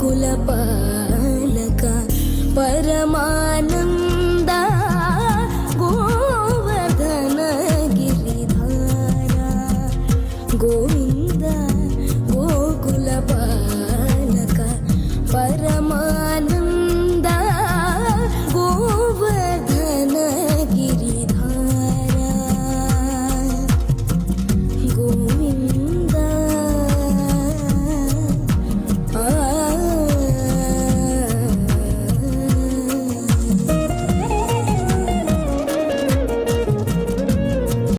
కులపాలక Paramananda Govardhana గిరిధార Govinda